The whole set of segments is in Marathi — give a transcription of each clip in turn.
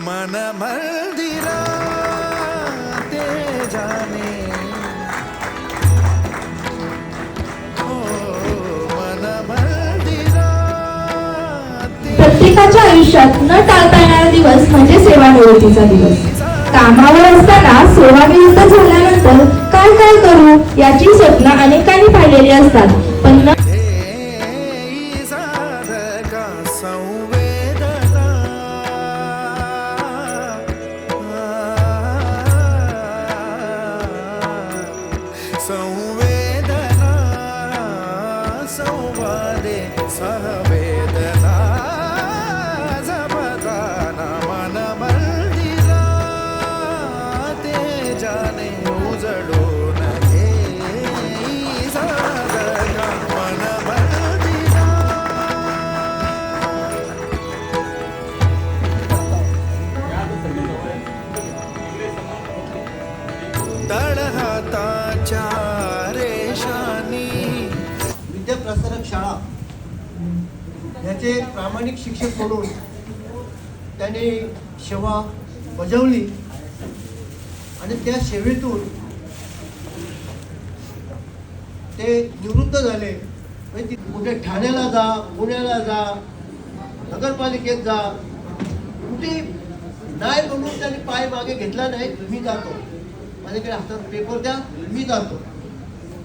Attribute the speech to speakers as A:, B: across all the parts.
A: मन मंदिरा ते जाने। मन मंदिरा ते
B: प्रत्येकाच्या आयुष्यात न टाळता येणारा दिवस म्हणजे सेवानिवृत्तीचा दिवस. कामावर असताना सेवानिवृत्त झाल्यानंतर काय काय करू याची स्वप्न अनेकांनी पाहिलेली असतात. पण
A: संवादे
C: सहवे त्याचे प्रामाणिक शिक्षक म्हणून त्याने सेवा बजावली आणि त्या सेवेतून ते निवृत्त झाले. म्हणजे ती कुठे ठाण्याला जा पुण्याला जा नगरपालिकेत जा कुठे नाही म्हणून त्यांनी पाय मागे घेतला नाही मी जातो. माझ्याकडे हातात पेपर द्या मी जातो.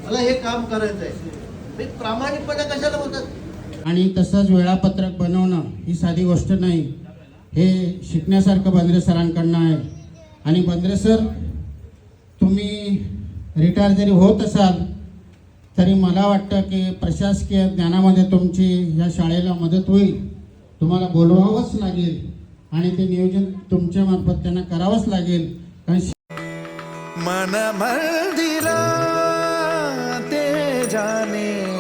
C: मला हे काम करायचं आहे म्हणजे प्रामाणिकपणा प्रामाणिकपणे कशाला म्हणतात
D: आणि तसंच वेळापत्रक बनवणं ही साधी गोष्ट नाही. हे शिकण्यासारखं बंद्रे सरांकडनं आहे. आणि बंद्रे सर तुम्ही रिटायर जरी होत असाल तरी मला वाटतं की प्रशासकीय ज्ञानामध्ये तुमची या शाळेला मदत होईल. तुम्हाला बोलवावंच लागेल आणि ते नियोजन तुमच्या मार्फत त्यांना करावंच लागेल. कारण
A: मन मंदिरा ते जाने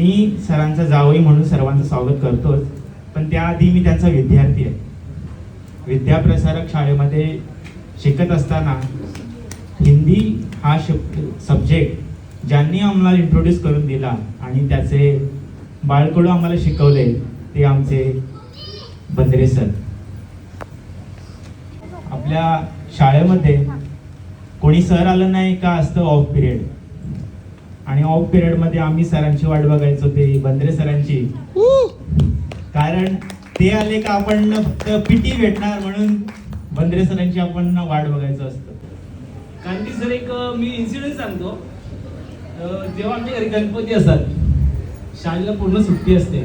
E: मी सरांचा जावई म्हणून सर्वांचं स्वागत करतोच पण त्याआधी मी त्यांचा विद्यार्थी आहे. विद्याप्रसारक शाळेमध्ये शिकत असताना हिंदी हा शब्द सब्जेक्ट ज्यांनी आम्हाला इंट्रोड्यूस करून दिला आणि त्याचे बाळकडू आम्हाला शिकवले ते आमचे बंदरे सर. आपल्या शाळेमध्ये कोणी सर आलं नाही का असतं ऑफ पिरियड आणि ऑफ पिरियडमध्ये आम्ही सरांची वाट बघायचो ते बंद्रे सरांची. कारण ते आले का आपण फक्त पीटी भेटणार म्हणून बंद्रे सरांची आपण वाट बघायचं असतं.
F: कारण की सर एक मी इन्सिडेंट सांगतो. जेव्हा आमच्या घरी गणपती असतात शाळेला पूर्ण सुट्टी असते.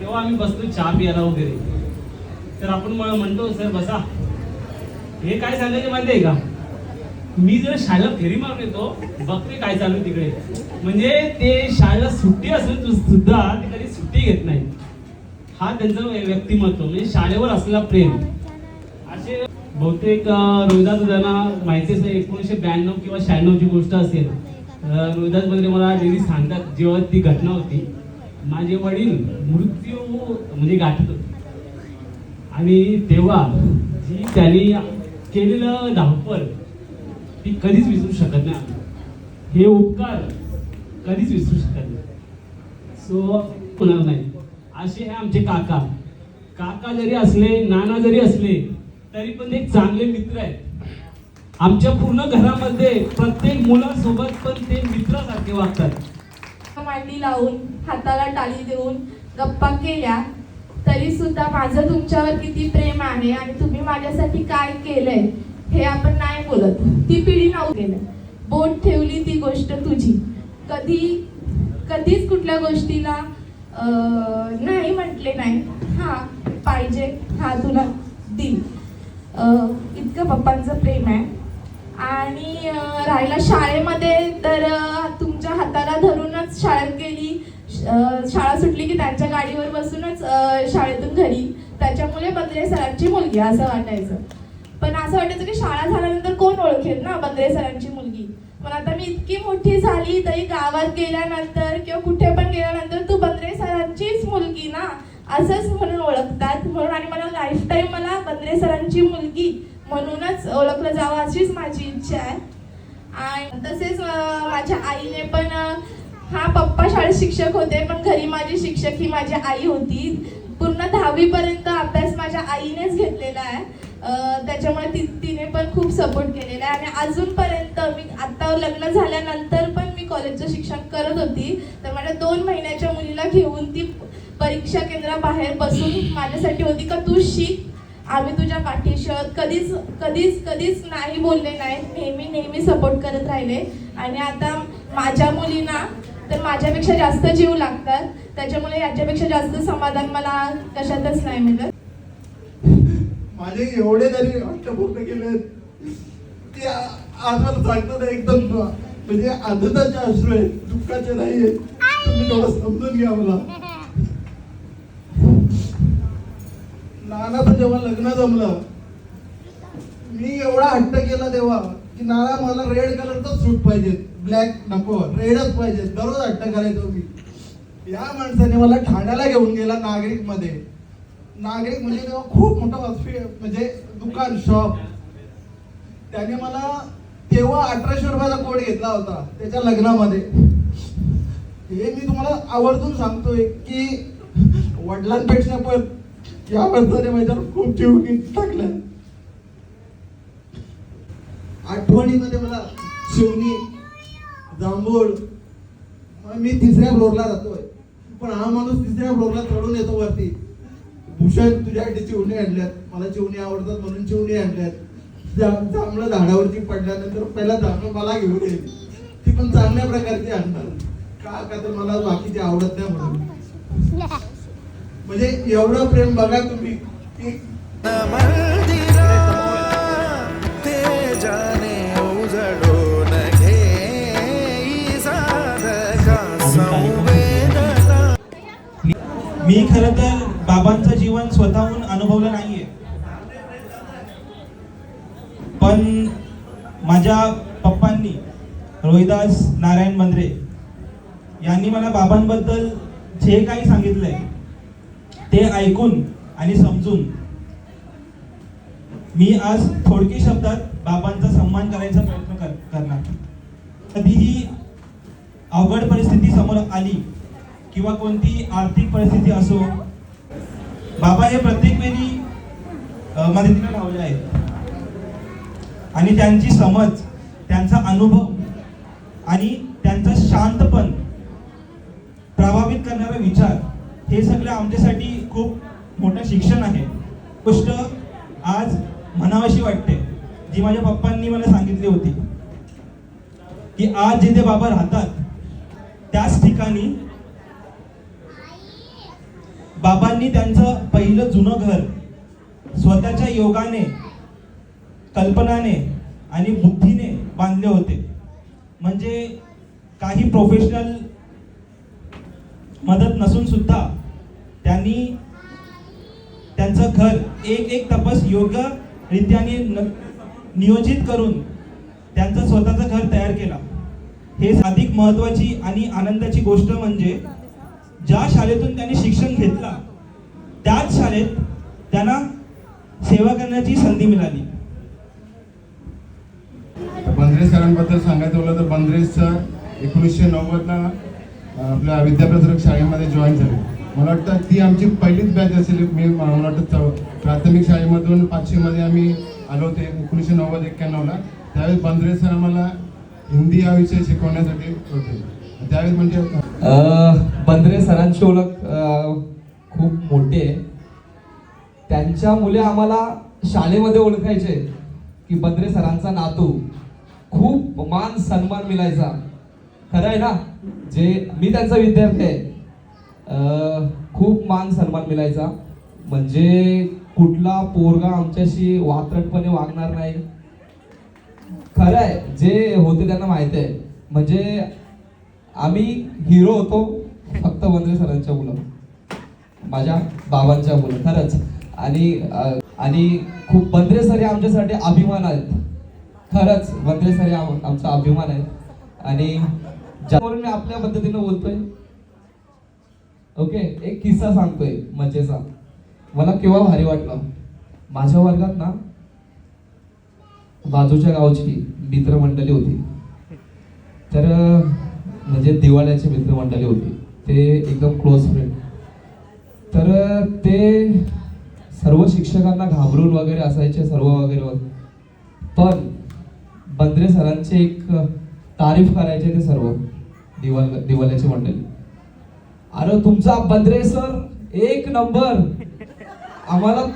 F: तेव्हा आम्ही बसतो चहा प्यायला वगैरे. तर आपण म्हणतो सर बसा. हे काय सांगायचे माहिती आहे का? मी जर शाळेला फेरी मारून येतो बघते काय चालू आहे तिकडे? म्हणजे ते शाळेला सुट्टी असून सुद्धा ते कधी सुट्टी घेत नाही. हा त्यांचं व्यक्तिमत्व म्हणजे शाळेवर असलेला प्रेम. असे बहुतेक रोहिदास दादांना माहिती असेल एकोणीसशे ब्याण्णव किंवा शहाण्णवची गोष्ट असेल. रोहिदासमध्ये मला डेली सांगतात जेव्हा ती घटना होती माझे वडील मृत्यू म्हणजे गाठत होते. आणि तेव्हा जी त्यांनी केलेलं धावपळ ती कधीच विसरू शकत नाही. हे उपकार कधीच विसरू शकत नाही. सो होणार नाही. असे हे आमचे काका. काका जरी असले नाना जरी असले तरी पण एक चांगले मित्र आहेत. आमच्या पूर्ण घरामध्ये प्रत्येक मुलासोबत पण ते मित्रासारखे वागतात.
B: मांडी लावून हाताला टाळी देऊन गप्पा केल्या तरी सुद्धा माझं तुमच्यावर किती प्रेम आहे आणि तुम्ही माझ्यासाठी काय केलंय? हे आपण नाही बोलत. ती पिढी नाव गेलं. बोट ठेवली ती गोष्ट तुझी. कधी कधीच कुठल्या गोष्टीला नाही म्हटले नाही. हा पाहिजे. हा तुला दिल इतकं पप्पांचं प्रेम आहे. आणि राहिला शाळेमध्ये तर तुमच्या हाताला धरूनच शाळेत गेली. शाळा सुटली की त्यांच्या गाडीवर बसूनच शाळेतून घरी. त्याच्यामुळे बदले सरांची मुलगी असं वाटायचं. पण असं वाटायचं की शाळा झाल्यानंतर कोण ओळखेल ना बंद्रे सरांची मुलगी? पण आता मी इतकी मोठी झाली तरी गावात गेल्यानंतर किंवा कुठे पण गेल्यानंतर तू बंद्रे सरांचीच मुलगी ना? असंच म्हणून ओळखतात. म्हणून आणि मला लाईफ टाईम मला बंद्रे सरांची मुलगी म्हणूनच ओळखलं जावं अशीच माझी इच्छा आहे. आणि तसेच माझ्या आईने पण हा पप्पा शाळेत शिक्षक होते पण घरी माझी शिक्षक ही माझी आई होती. पूर्ण दहावीपर्यंत अभ्यास माझ्या आईनेच घेतलेला आहे. त्याच्यामुळे ती तिने पण खूप सपोर्ट केलेला आहे. आणि अजूनपर्यंत मी आत्ता लग्न झाल्यानंतर पण मी कॉलेजचं शिक्षण करत होती. तर माझ्या दोन महिन्याच्या मुलीला घेऊन ती परीक्षा केंद्राबाहेर बसून माझ्यासाठी होती का तू शिक. आम्ही तुझ्या पाठीशी आहोत. कधीच कधीच कधीच नाही बोलले नाही. नेहमी नेहमी सपोर्ट करत राहिले. आणि आता माझ्या मुलींना तर माझ्यापेक्षा जास्त जीव लागतात. त्याच्यामुळे याच्यापेक्षा जास्त समाधान मला कशातच नाही मिळत.
G: माझे एवढे जरी हट्ट पूर्ण केले. ते आ- आज एकदम म्हणजे आनंदाचे अश्रू आहेत दुःखाचे नाही आहेत. तुम्ही थोडं समजून घ्या मला. नानाचं जेव्हा लग्न जमलं मी एवढा हट्ट केला तेव्हा की नाना मला रेड कलरचा सूट पाहिजे. ब्लॅक नको रेडच पाहिजे. दररोज हट्ट करायचो मी. या माणसाने मला ठाण्याला घेऊन गेला नागरिकमध्ये नागरिक म्हणजे तेव्हा खूप मोठं म्हणजे दुकान शॉप त्याने मला तेव्हा अठराशे रुपयाचा कोड घेतला होता त्याच्या लग्नामध्ये. हे मी तुम्हाला आवर्जून सांगतोय की वडिलांपेक्षा पण या माणसाने माझ्यावर खूप जीव टाकलं आठवणीमध्ये मला शिवणी जांभूळ मग मी तिसऱ्या फ्लोरला जातोय. पण हा माणूस तिसऱ्या फ्लोरला चढून येतो वरती. भूषण तुझ्यासाठी चिवणी आणल्यात. मला चिवणी आवडतात म्हणून चिवणी आणल्यात. जांभळं झाडावरती पडल्यानंतर पहिला जांभळं मला घेऊन येईल ती पण चांगल्या प्रकारची आणणार. का का तर मला बाकीचे आवडत नाही म्हणून. म्हणजे एवढं प्रेम बघा तुम्ही. की
E: मी खरं तर बाबांचं जीवन स्वतःहून अनुभवलं नाहीये. पण माझ्या पप्पांनी रोहिदास नारायण मंद्रे यांनी मला बाबांबद्दल जे काही सांगितलंय ते ऐकून आणि समजून मी आज थोडकी शब्दात बाबांचा सन्मान करायचा प्रयत्न कर करणार. कधीही अवघड परिस्थिती समोर आली किंवा कोणती आर्थिक परिस्थिती असो बाबा हे प्रत्येक वेळी मदतीला लावले आहेत. आणि त्यांची समज त्यांचा अनुभव आणि त्यांचं शांतपण प्रभावित करणारे विचार हे सगळं आमच्यासाठी खूप मोठं शिक्षण आहे. गोष्ट आज म्हणावीशी वाटते जी माझ्या पप्पांनी मला सांगितली होती. की आज जिथे बाबा राहतात त्याच ठिकाणी बाबांनी त्यांचं पहिलं जुनं घर स्वतःच्या योगाने कल्पनाने आणि बुद्धीने बांधले होते. म्हणजे काही प्रोफेशनल मदत नसून सुद्धा त्यांनी त्यांचं घर एक एक तपस योग्य रित्याने न- नियोजित करून त्यांचं स्वतःचं घर तयार केला. हे अधिक महत्वाची आणि आनंदाची गोष्ट म्हणजे ज्या शाळेतून त्यांनी शिक्षण घेतला त्याच शाळेत त्यांना सेवा करण्याची संधी मिळाली.
H: बंद्रेस सरांबद्दल सांगायचं बोललं तर बंद्रेस सर एकोणीसशे नव्वदला आपल्या विद्याप्रसारक शाळेमध्ये जॉईन झाले. मला वाटतं ती आमची पहिलीच बॅच असेल. मी मला वाटतं प्राथमिक शाळेमधून पाचशेमध्ये आम्ही आलो होते एकोणीसशे नव्वद एक्क्याण्णवला. त्यावेळेस बंद्रे सर आम्हाला हिंदी हा विषय शिकवण्यासाठी होते. त्यावेळी म्हणजे
I: बंद्रे सरांची ओळख खूप मोठी आहे. त्यांच्या मुले आम्हाला शाळेमध्ये ओळखायचे की बंद्रे सरांचा नातू खूप मान सन्मान मिळायचा. खरं आहे ना? जे मी त्यांचा विद्यार्थी आहे खूप मान सन्मान मिळायचा. म्हणजे कुठला पोरगा आमच्याशी वात्रटपणे वागणार नाही. खरं आहे जे होते त्यांना माहिती आहे. म्हणजे आम्ही हिरो होतो फक्त वंद्रे सरांच्या मुलं. माझ्या बाबांच्या मुलं खरंच. आणि आणि खूप बंद्रे सर हे आमच्यासाठी अभिमान आहेत. खरंच बंद्रे सर हे आमचा अभिमान आहे. आणि ज्यावरून मी आपल्या पद्धतीनं बोलतोय ओके एक किस्सा सांगतोय मजेचा. मला केव्हा भारी वाटलं? माझ्या वर्गात ना बाजूच्या गावची मित्रमंडळी होती. तर म्हणजे दिवाळ्याचे मित्रमंडळी होती. ते एकदम क्लोज फ्रेंड तर ते सर्व शिक्षकांना घाबरून वगैरे असायचे सर्व वगैरे पण बंद्रे सरांचे एक तारीफ करायचे ते सर्व दिवाल दिवाळ्याची मंडळी. अरे तुमचा बंद्रे सर एक नंबर. आम्हाला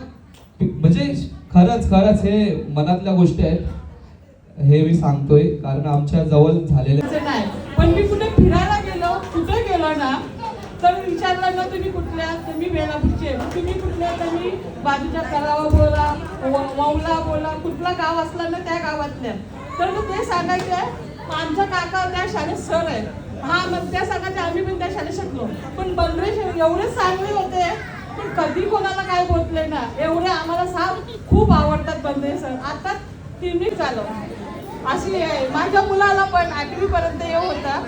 I: म्हणजे खरंच खरंच हे मनातल्या गोष्टी आहेत. हे मी सांगतोय कारण आमच्या जवळ झालेल्या
J: नाही. पण मी कुठे फिरायला गेलो कुठे गेलो ना तर विचारलं ना तुम्ही कुठल्या तर मी वेळापूरचे तुम्ही कुठल्या तर मी बाजूच्या तलावा बोला मौला बोला कुठला गाव असला ना त्या गावातल्या. तर मग ते सांगायचंय आमचा काका त्या शाळेत सर आहे हा मग त्या सांगायचे आम्ही पण त्या शाळेत शिकलो. पण बंद्रे एवढे चांगले होते पण कधी कोणाला काय बोलले ना एवढे आम्हाला साप खूप आवडतात बंदरे सर. आता तिन्ही चालव. अशी माझ्या मुलाला पण आठवीपर्यंत हे येऊ होता.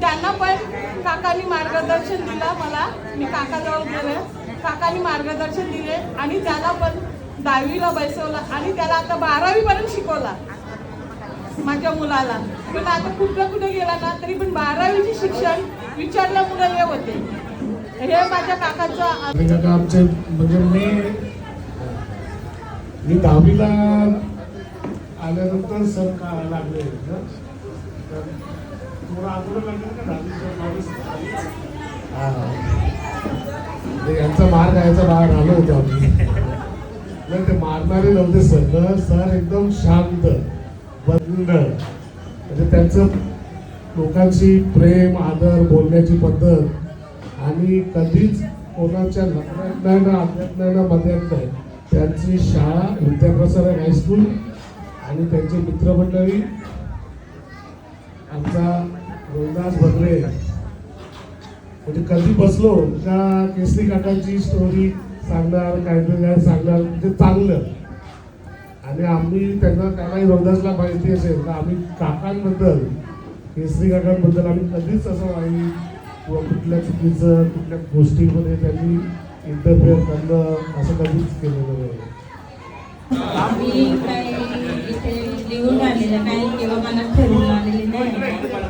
J: त्यांना पण काकांनी मार्गदर्शन दिलं मला. मी काकाजवळ गेले. काकांनी मार्गदर्शन दिले आणि त्याला पण दहावीला बसवलं आणि त्याला आता बारावीपर्यंत शिकवला. माझ्या मुलाला. पण आता कुठं कुठे गेला ना तरी पण बारावीचे शिक्षण विचारल्यामुळे हे होते. हे माझ्या काकाचं
K: आमचे म्हणजे मी मी दहावीला आल्यानंतर सर का लागले म्हणजे यांचा मार खायचा भाग आलो होतो आम्ही. नाही ते मारणारे नव्हते सर सर एकदम शांत बंद. म्हणजे त्यांचं लोकांशी प्रेम आदर बोलण्याची पद्धत आणि कधीच कोणाच्या लग्नात नाही ना आज्ञात नाही ना मध्यात नाही. त्यांची शाळा विद्याप्रसारक हायस्कूल आणि त्यांचे मित्रमंडळी आमचा रोहिदास भगरे. म्हणजे कधी बसलो का केसरी काकांची स्टोरी सांगणार काहीतरी काय सांगणार म्हणजे चांगलं. आणि आम्ही त्यांना त्यालाही रोहिदासला माहिती असेल तर आम्ही काकांबद्दल केसरी काकांबद्दल आम्ही कधीच असं नाही किंवा कुठल्या चुकीचं कुठल्या गोष्टीमध्ये त्यांनी इंटरफेअर करणं असं कधीच केलेलं नाही.
L: मी काही इथे लिहून आलेलं नाही किंवा मला ठरवून आलेली नाही.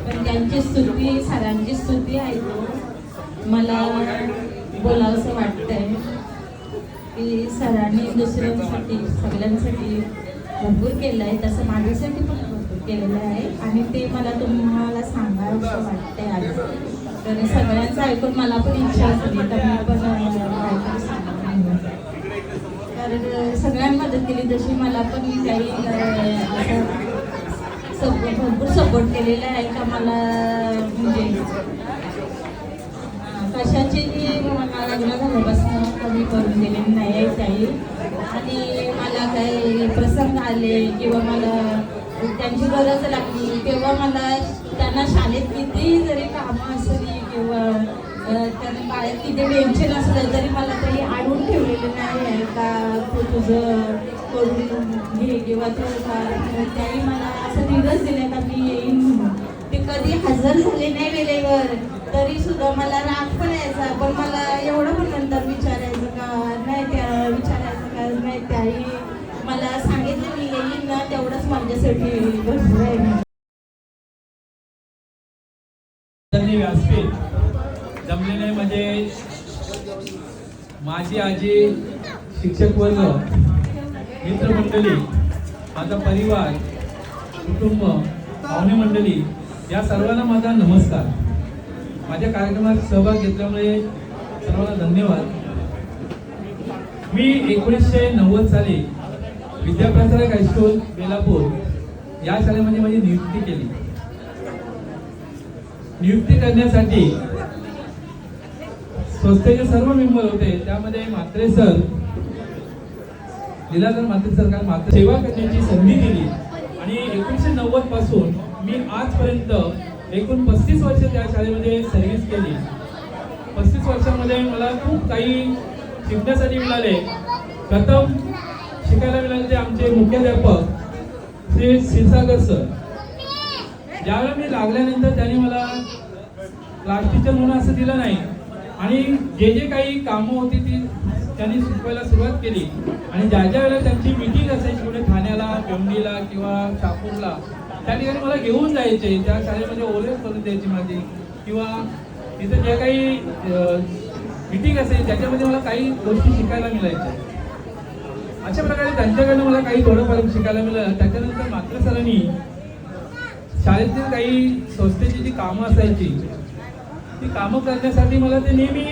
L: पण त्यांची स्तुती सरांची स्तुती ऐकून मला बोलावंसं वाटतंय की सरांनी दुसऱ्यांसाठी सगळ्यांसाठी भरपूर केलं आहे. तसं माझ्यासाठी पण भरपूर केलेलं आहे. आणि ते मला तुम्हाला सांगावंसं वाटतंय आज. तर सगळ्यांचं ऐकून मला पण इच्छा असली तर मी पण तर सगळ्यांनी मदत केली जशी मला पण काही सपोर्ट भरपूर सपोर्ट केलेला आहे का मला म्हणजे अं, मला लग्न झाल्यापासून कमी करून दिलेली नाही आहे काही. आणि मला काही प्रसंग आले किंवा मला त्यांची गरज लागली तेव्हा मला त्यांना शाळेत किती जरी कामं असली किंवा अं, बाळात किती टेन्शन असलं तरी मला काही आणून ठेवलेलं नाही आहे. का तू तुझं करून घे किंवा तू त्याही मला असं दिवस दिले का मी येईन म्हणून. ते कधी हजर झाले नाही वेळेवर तरी सुद्धा मला राग पण यायचा. पण मला एवढं पण नंतर विचारायचं का नाही त्या विचारायचं का नाही त्याही मला सांगितलं मी येईन ना तेवढंच माझ्यासाठी भरपूर आहे.
F: व्यासपीठ जमले नाही म्हणजे माझी आजी शिक्षक वर्ग मित्रमंडळी माझा परिवार कुटुंब पाहुणे मंडळी या सर्वांना माझा नमस्कार. माझ्या कार्यक्रमात सहभाग घेतल्यामुळे सर्वांना धन्यवाद. मी एकोणीसशे नव्वद साली विद्याप्रसारक हायस्कूल बेलापूर या शाळेमध्ये माझी नियुक्ती केली. नियुक्ती करण्यासाठी संस्थेचे सर्व मेंबर होते. त्यामध्ये मात्रे सर. लीलाधर मात्रे सर काल मात्र सेवा करण्याची संधी दिली. आणि एकोणीसशे नव्वदपासून मी आजपर्यंत एकूण पस्तीस वर्ष त्या शाळेमध्ये सर्व्हिस केली. पस्तीस वर्षामध्ये मला खूप काही शिकण्यासाठी मिळाले. प्रथम शिकायला मिळाले ते आमचे मुख्याध्यापक श्री क्षीरसागर सर. ज्यावेळेला मी लागल्यानंतर त्यांनी मला क्लास टीचर म्हणून असं दिलं नाही. आणि जे जे काही कामं होती ती त्यांनी शिकवायला सुरुवात केली. आणि ज्या ज्या वेळेला त्यांची मिटिंग असायची कुठे ठाण्याला बेंबडीला किंवा शापूरला त्या ठिकाणी मला घेऊन जायचे. त्या शाळेमध्ये ओलेस करून द्यायची माझी. किंवा तिथं ज्या काही मिटिंग असेल त्याच्यामध्ये मला काही गोष्टी शिकायला मिळायच्या. अशा प्रकारे त्यांच्याकडनं मला काही थोडंफार शिकायला मिळालं. त्याच्यानंतर मात्र सरांनी शाळेतील काही संस्थेची जी कामं असायची ती कामं करण्यासाठी मला ते नेहमी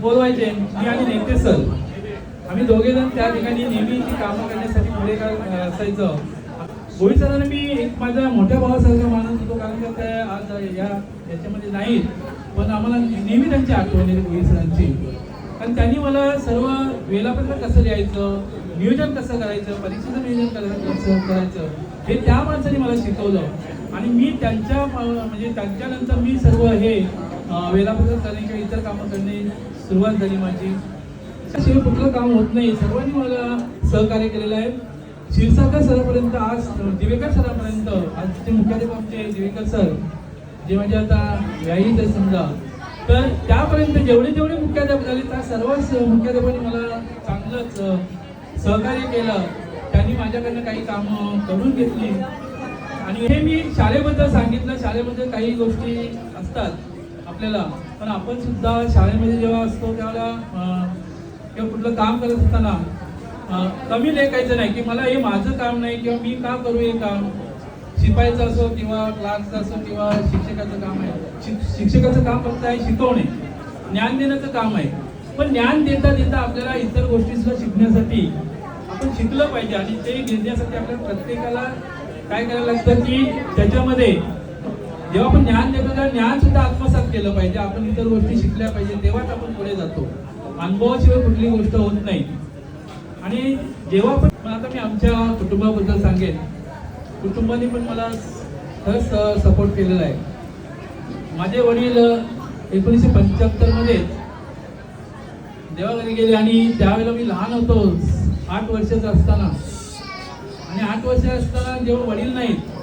F: बोलवायचे. मी आणि नेते सर. आम्ही दोघे जण त्या ठिकाणी नेहमी ती कामं करण्यासाठी पुढे असायचं. गोळी सरांना मी एक माझ्या मोठ्या भावासारखं मानत होतो कारण का त्या आज या याच्यामध्ये नाहीत पण आम्हाला नेहमी त्यांची आठवण येते गोळी सरांची. कारण त्यांनी मला सर्व वेळापत्रक कसं लिहायचं नियोजन कसं करायचं परीक्षेचं नियोजन करायचं कसं करायचं हे त्या माणसाने मला शिकवलं. आणि मी त्यांच्या म्हणजे त्यांच्यानंतर मी सर्व हे अं, वेळापत्रक करणे किंवा इतर कामं करणे सुरुवात झाली माझी. शिवाय कुठलं काम होत नाही. सर्वांनी मला सहकार्य केलेलं आहे. क्षीरसागर सरापर्यंत आज दिवेकर सरापर्यंत आजचे मुख्याध्यापक आमचे दिवेकर सर जे म्हणजे आता व्याही तर समजा. तर त्यापर्यंत जेवढे जेवढे मुख्याध्यापक झाले त्या सर्वच मुख्याध्यापकांनी मला चांगलंच सहकार्य केलं. त्यांनी माझ्याकडनं काही कामं करून घेतली. आणि हे मी शाळेबद्दल सांगितलं. शाळेबद्दल काही गोष्टी असतात. आपल्याला. पण आपण सुद्धा शाळेमध्ये जेव्हा असतो त्यावेळेला किंवा कुठलं काम करत असताना कमी लेखायचं नाही की मला हे माझं काम नाही किंवा मी का करू हे काम? शिपायचं असो किंवा क्लासचं असो किंवा शिक्षकाचं काम आहे. शिक्षकाचं काम फक्त आहे शिकवणे. ज्ञान देण्याचं काम आहे. पण ज्ञान देता देता आपल्याला इतर गोष्टी सुद्धा शिकण्यासाठी आपण शिकलं पाहिजे आणि ते घेण्यासाठी आपल्याला प्रत्येकाला काय करायला लागतं की त्याच्यामध्ये जेव्हा आपण ज्ञान देतो तेव्हा ज्ञान सुद्धा आत्मसात केलं पाहिजे. आपण इतर गोष्टी शिकल्या पाहिजे तेव्हाच आपण पुढे जातो. अनुभवाशिवाय कुठली गोष्ट होत नाही. आणि जेव्हा पण आता मी आमच्या कुटुंबाबद्दल सांगेन. कुटुंबाने पण मला खरंच सपोर्ट केलेला आहे. माझे वडील एकोणीसशे पंच्याहत्तरमध्ये देवाघरी गेले आणि त्यावेळेला मी लहान होतो. आठ वर्षाचा असताना. आणि आठ वर्ष असताना जेव्हा वडील नाहीत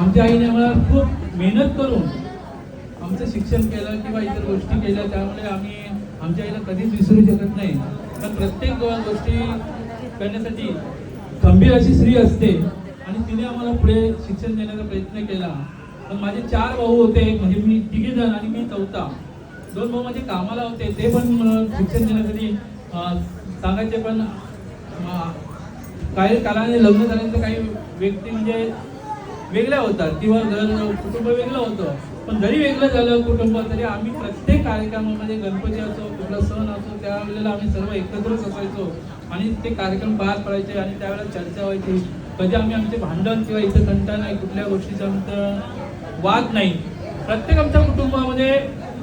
F: आमच्या आईने आम्हाला खूप मेहनत करून आमचं शिक्षण केलं किंवा इतर गोष्टी केल्या त्यामुळे आम्ही आमच्या आईला कधीच विसरू शकत नाही. पण प्रत्येक गोष्टी करण्यासाठी खंबीर अशी स्त्री असते आणि तिने आम्हाला पुढे शिक्षण देण्याचा प्रयत्न केला. पण माझे चार भाऊ होते म्हणजे मी तिघे जण आणि मी चौथा. दोन भाऊ माझे कामाला होते ते पण शिक्षण देण्यासाठी सांगायचे पण काय काही कालाने लग्न झाल्यानंतर काही व्यक्ती म्हणजे वेगळ्या होतात. किंवा घर कुटुंब वेगळं होतं. पण जरी वेगळं झालं कुटुंब तरी आम्ही प्रत्येक कार्यक्रमामध्ये गणपती असो कुठला सण असो त्यावेळेला आम्ही सर्व एकत्रच असायचो. आणि ते कार्यक्रम पार पडायचे आणि त्यावेळेला चर्चा व्हायची. कधी आम्ही आमचे भांडण किंवा इथं कंटा नाही कुठल्या गोष्टीचा आमचं वाद नाही. प्रत्येक आमच्या कुटुंबामध्ये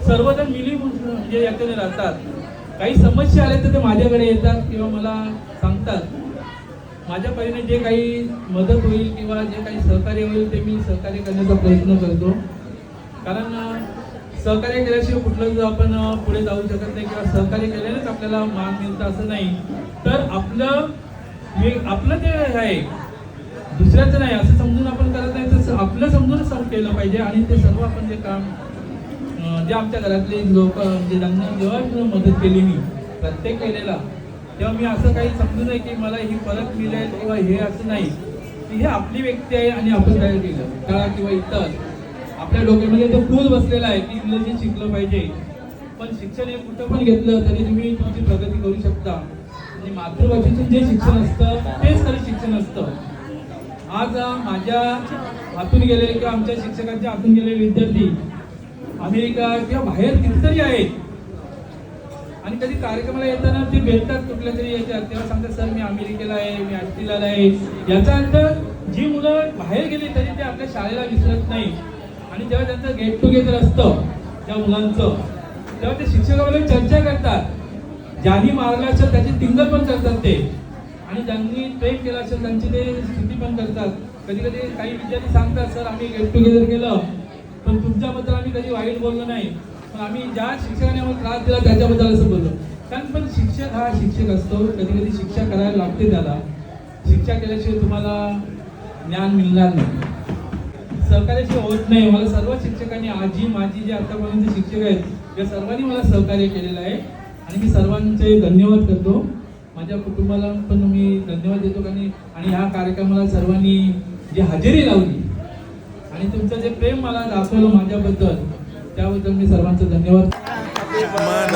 F: सर्वजण मिली म्हणजे याच्याने राहतात. काही समस्या आल्या तर ते माझ्याकडे येतात किंवा मला सांगतात. माझ्या परीने जे काही मदत होईल किंवा जे काही सहकार्य होईल ते मी सहकार्य करण्याचा प्रयत्न करतो. कारण सहकार्य केल्याशिवाय कुठलं जर आपण पुढे जाऊ शकत नाही किंवा सहकार्य केल्यानेच आपल्याला मान मिळतं असं नाही. तर आपलं वे- आपलं जे आहे दुसऱ्याचं नाही असं समजून आपण करत नाही तर आपलं समजूनच केलं पाहिजे आणि ते सर्व आपण जे काम जे आमच्या घरातले लोक म्हणजे ज्यांना जेव्हा मदत केली मी प्रत्येक केलेला तेव्हा मी असं काही समजू नये की मला ही परत मिळेल किंवा हे असं नाही. की हे आपली व्यक्ती आहे आणि आपण काय केलं? का किंवा इतर. आपल्या डोक्यामध्ये तो फूल बसलेला आहे की इंग्रजी शिकलं पाहिजे. पण शिक्षण हे कुठं पण घेतलं तरी तुम्ही तुमची प्रगती करू शकता. आणि मातृभाषेतून जे शिक्षण असतं तेच खरं शिक्षण असतं. आज माझ्या हातून गेलेले किंवा आमच्या शिक्षकांच्या हातून गेलेले विद्यार्थी अमेरिका किंवा बाहेर कितीतरी आहेत. आणि कधी कार्यक्रमाला येताना ते भेटतात कुठल्या तरी येतात तेव्हा सांगतात सर मी अमेरिकेला आहे मी आष्टीला आहे. याचा अर्थ जी मुलं बाहेर गेली तरी ते आपल्या शाळेला विसरत नाही. आणि जेव्हा त्यांचं गेट टुगेदर असतं त्या मुलांचं तेव्हा ते शिक्षकाबरोबर चर्चा करतात. ज्यांनी मारलं असेल त्याची टिंगल पण करतात ते. आणि ज्यांनी प्रेम केलं असेल त्यांची ते स्थिती पण करतात. कधी कधी काही विद्यार्थी सांगतात सर आम्ही गेट टुगेदर केलं पण तुमच्याबद्दल आम्ही कधी वाईट बोललो नाही. पण आम्ही ज्या शिक्षकाने आम्हाला त्रास दिला त्याच्याबद्दल असं बोललो. कारण पण शिक्षक हा शिक्षक असतो कधी कधी शिक्षा करायला लागते त्याला. शिक्षा केल्याशिवाय तुम्हाला ज्ञान मिळणार नाही. सहकार्याशिवाय होत नाही. मला सर्व शिक्षकांनी आजी माझी जे आतापर्यंत शिक्षक आहेत त्या सर्वांनी मला सहकार्य केलेलं आहे. आणि मी सर्वांचे धन्यवाद करतो. माझ्या कुटुंबाला पण मी धन्यवाद देतो. आणि आणि ह्या कार्यक्रमाला सर्वांनी जी हजेरी लावली आणि तुमचं जे प्रेम मला दाखवलं माझ्याबद्दल त्याबद्दल मी सर्वांचे धन्यवाद.
A: मन